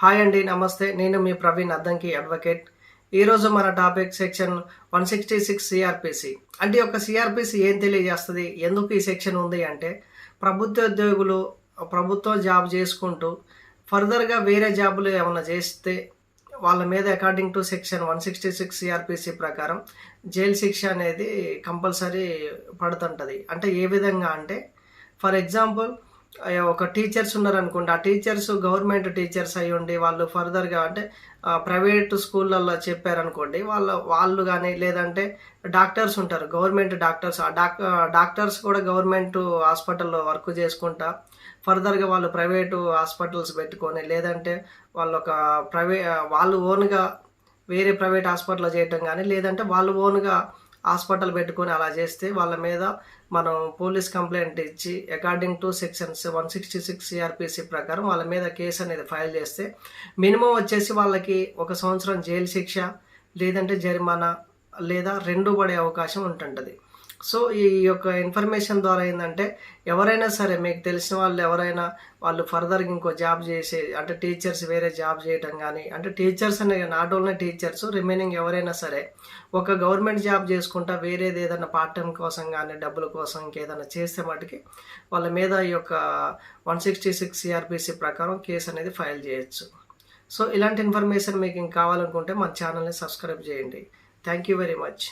Hi అండి నమస్తే. నేను మీ ప్రవీణ్ అద్దంకి అడ్వకేట్ ఈరోజు మన topic section one sixty six CRPC అంటే ఒక సిఆర్పిసి ఏం తెలియజేస్తుంది? ఎందుకు ఈ సెక్షన్ ఉంది అంటే ప్రభుత్వ ఉద్యోగులు ప్రభుత్వం జాబ్ చేసుకుంటూ ఫర్దర్గా వేరే జాబులు ఏమైనా చేస్తే వాళ్ళ మీద according to section one sixty six CRPC ప్రకారం జైలు శిక్ష అనేది కంపల్సరీ పడుతుంటుంది. అంటే ఏ విధంగా అంటే ఫర్ ఎగ్జాంపుల్ ఒక టీచర్స్ ఉన్నారనుకోండి ఆ టీచర్స్ గవర్నమెంట్ టీచర్స్ అయి ఉండి వాళ్ళు ఫర్దర్గా అంటే ప్రైవేట్ స్కూళ్ళల్లో చెప్పారనుకోండి వాళ్ళ వాళ్ళు కానీ లేదంటే డాక్టర్స్ ఉంటారు గవర్నమెంట్ డాక్టర్స్ ఆ డాక్ డాక్టర్స్ కూడా గవర్నమెంట్ హాస్పిటల్లో వర్క్ చేసుకుంటా ఫర్దర్గా వాళ్ళు ప్రైవేటు హాస్పిటల్స్ పెట్టుకొని లేదంటే వాళ్ళు ఒక ప్రైవే వాళ్ళు ఓన్గా వేరే ప్రైవేట్ హాస్పిటల్లో చేయటం కానీ లేదంటే వాళ్ళు ఓన్గా హాస్పిటల్ పెట్టుకొని అలా చేస్తే వాళ్ళ మీద మనం పోలీస్ కంప్లైంట్ ఇచ్చి according to sections one sixty six CRPC ప్రకారం వాళ్ళ మీద కేసు అనేది ఫైల్ చేస్తే మినిమం వచ్చేసి వాళ్ళకి ఒక సంవత్సరం జైలు శిక్ష లేదంటే జరిమానా లేదా రెండు పడే అవకాశం ఉంటుంటుంది. సో ఈ యొక్క ఇన్ఫర్మేషన్ ద్వారా ఏంటంటే ఎవరైనా సరే మీకు తెలిసిన వాళ్ళు ఎవరైనా వాళ్ళు ఫర్దర్గా ఇంకో జాబ్ చేసే అంటే టీచర్స్ వేరే జాబ్ చేయటం కానీ అంటే టీచర్స్ అనే నాట్ ఓన్లీ టీచర్స్ రిమైనింగ్ ఎవరైనా సరే ఒక గవర్నమెంట్ జాబ్ చేసుకుంటా వేరేది ఏదైనా పార్ట్ టైం కోసం కానీ డబ్బుల కోసం ఇంకేదైనా చేస్తే మటుకి వాళ్ళ మీద ఈ యొక్క వన్ సిక్స్టీ సిక్స్ సిఆర్పిసి ప్రకారం కేసు అనేది ఫైల్ చేయొచ్చు. సో ఇలాంటి ఇన్ఫర్మేషన్ మీకు ఇంకా కావాలనుకుంటే మన ఛానల్ని సబ్స్క్రైబ్ చేయండి. Thank you very much